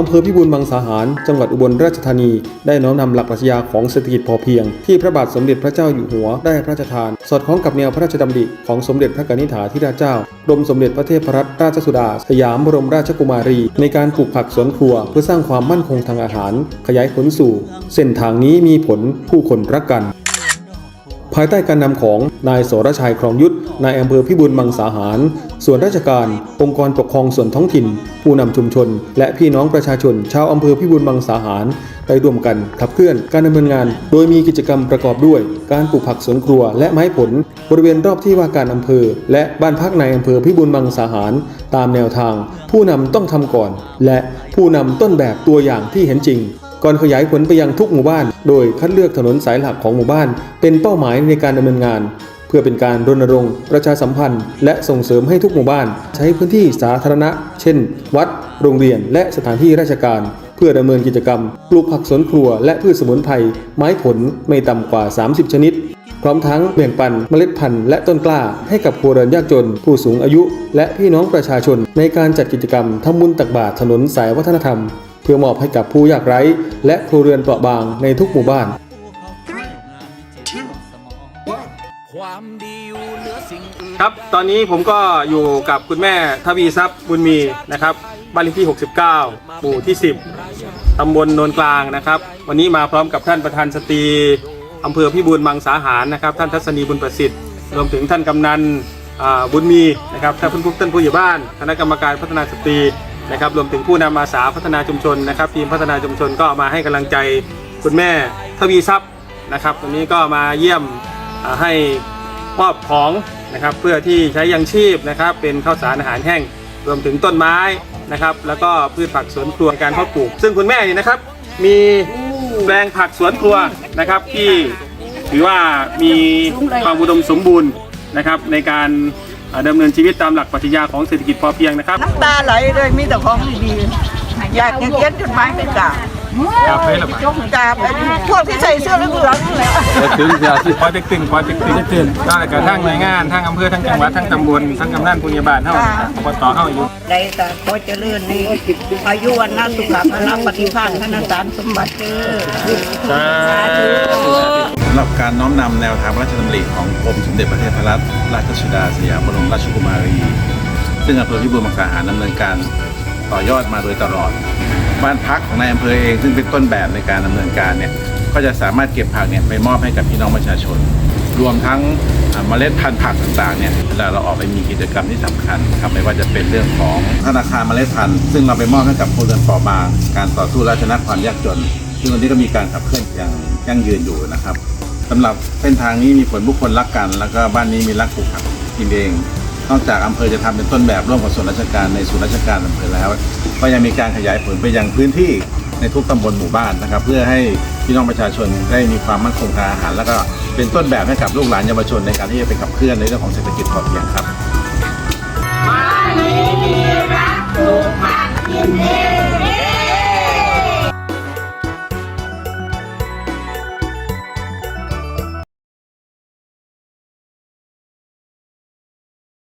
อำเภอพิบูลมังสาหาร จังหวัดอุบลราชธานี ได้น้อมนำหลักปรัชญาของเศรษฐกิจพอเพียง ที่พระบาทสมเด็จพระเจ้าอยู่หัวได้พระราชทาน สอดคล้องกับแนวพระราชดำริของสมเด็จพระกนิษฐาธิราชเจ้ากรมสมเด็จพระเทพรัตนราชสุดา สยามบรมราชกุมารี ในการปลูกผักสวนครัว เพื่อสร้างความมั่นคงทางอาหาร ขยายผลสู่ เส้นทางนี้มีผลผู้คนรักกันายใต้การนำของนายโสรชัยครองยุทธนายอำเภอพิบูลมังสาหาร ส่วนราชการ องค์กรปกครองส่วนท้องถิ่น ผู้นำชุมชน และพี่น้องประชาชน ชาวอำเภอพิบูลมังสาหารได้ร่วมกันขับเคลื่อนการดำเนินงาน โดยมีกิจกรรมประกอบด้วย การปลูกผักสวนครัวและไม้ผล บริเวณรอบที่ว่าการอำเภอ และบ้านพักในอำเภอพิบูลมังสาหาร ตามแนวทาง ผู้นำต้องทำก่อน และผู้นำต้นแบบตัวอย่างที่เห็นจริง ก่อนขยายผลไปยังทุกหมู่บ้าน โดยคัดเลือกถนนสายหลักของหมู่บ้าน เป็นเป้าหมายในการดำเนินงาน เพื่อเป็นการรณรงค์ ประชาสัมพันธ์ และส่งเสริมให้ทุกหมู่บ้าน ใช้พื้นที่สาธารณะ เช่น วัด โรงเรียน และสถานที่ราชการ เพื่อดำเนินกิจกรรม ปลูกผักสวนครัว และพืชสมุนไพรไม้ผลไม่ต่ำกว่า 30 ชนิดพร้อมทั้งแบ่งปันเมล็ดพันธุ์และต้นกล้าให้กับครัวเรือนยากจน ผู้สูงอายุ และพี่น้องประชาชนในการจัดกิจกรรมทำบุญตักบาตรถนนสายวัฒนธรรม พื่อมอบให้กับผู้ยากไร้ และครัวเรือนเปราะบางในทุกหมู่บ้าน ครับ ตอนนี้ผมก็อยู่กับคุณแม่ทวีทรัพย์บุญมีนะครับบ้านเลขที่ 69 หมู่ที่ 10 ตำบลโนนกลางนะครับ วันนี้มาพร้อมกับท่านประธานสตรีอำเภอพิบูลมังสาหารนะครับ ท่านทัศนีบุญประสิทธิ์ รวมถึงท่านกำนันบุญมีนะครับท่านผู้ท่านผู้ใหญ่บ้าน คณะกรรมการพัฒนาสตรี นะครับรวมถึงผู้นำอาสาพัฒนาชุมชนนะครับทีมพัฒนาชุมชนก็มาให้กำลังใจคุณแม่ทวีทรัพย์นะครับวันนี้ก็มาเยี่ยมให้มอบของนะครับเพื่อที่ใช้ยังชีพนะครับเป็นข้าวสารอาหารแห้งรวมถึงต้นไม้นะครับแล้วก็พืชผักสวนครัวการเพาะปลูก ซึ่งคุณแม่นี่นะครับมีแปลงผักสวนครัวนะครับที่ถือว่ามีความอุดมสมบูรณ์นะครับในการ ดำเนินชีวิตตามหลักปรัชญาของเศรษฐกิจพอเพียงนะครับ น้ำตาไหลเลยมีแต่ของดีๆอยากจะเขียนจดหมายไปกราบ กราบเลยเหรอกราบไอ้พวกที่ใส่เสื้อเหลืองๆนั่นแหละถึงจะพอจะตึงพอจะตึงตึงก็กระทั่งหน่วยงานทั้งอำเภอทั้งจังหวัดทั้งตำบลทั้งกำนันผู้ใหญ่บ้านเท่าอบตเท่าอยู่ได้แต่ขอเจริญนี่อายุวันนาสุขภาพปฏิภาณธนสารสมบัติเจอสำหรับการน้อมนำแนวทางพระราชดำริของกรมสมเด็จพระเทพรัตนราชสุดาสยามบรมราชกุมารี ซึ่งอำเภอพิบูลมังสาหารดำเนินการต่อยอดมาโดยตลอด บ้านพักของนายอำเภอเองซึ่งเป็นต้นแบบในการดำเนินการเนี่ยก็จะสามารถเก็บผักเนี่ยไปมอบให้กับพี่น้องประชาชน รวมทั้งเมล็ดพันธุ์ผักต่างๆเนี่ยเวลาเราออกไปมีกิจกรรมที่สำคัญครับไม่ว่าจะเป็นเรื่องของธนาคารเมล็ดพันธุ์ซึ่งเราไปมอบให้กับผู้เรือนปราะบาง การต่อสู้และชนะความยากจน ซึ่งวันนี้ก็มีการขับเคลื่อนอย่างยั่งยืนอยู่นะครับสำหรับเส้นทางนี้มีผลบุคคลรักกัน แล้วก็บ้านนี้มีรักปลูกผักกินเอง นอกจากอำเภอจะทำเป็นต้นแบบร่วมกับส่วนราชการในศูนย์ราชการอำเภอแล้ว ก็ยังมีการขยายผลไปยังพื้นที่ในทุกตำบลหมู่บ้านนะครับ เพื่อให้พี่น้องประชาชนได้มีความมั่นคงทางอาหาร แล้วก็เป็นต้นแบบให้กับลูกหลานเยาวชนในการที่จะไปขับเคลื่อนในเรื่องของเศรษฐกิจพอเพียงครับ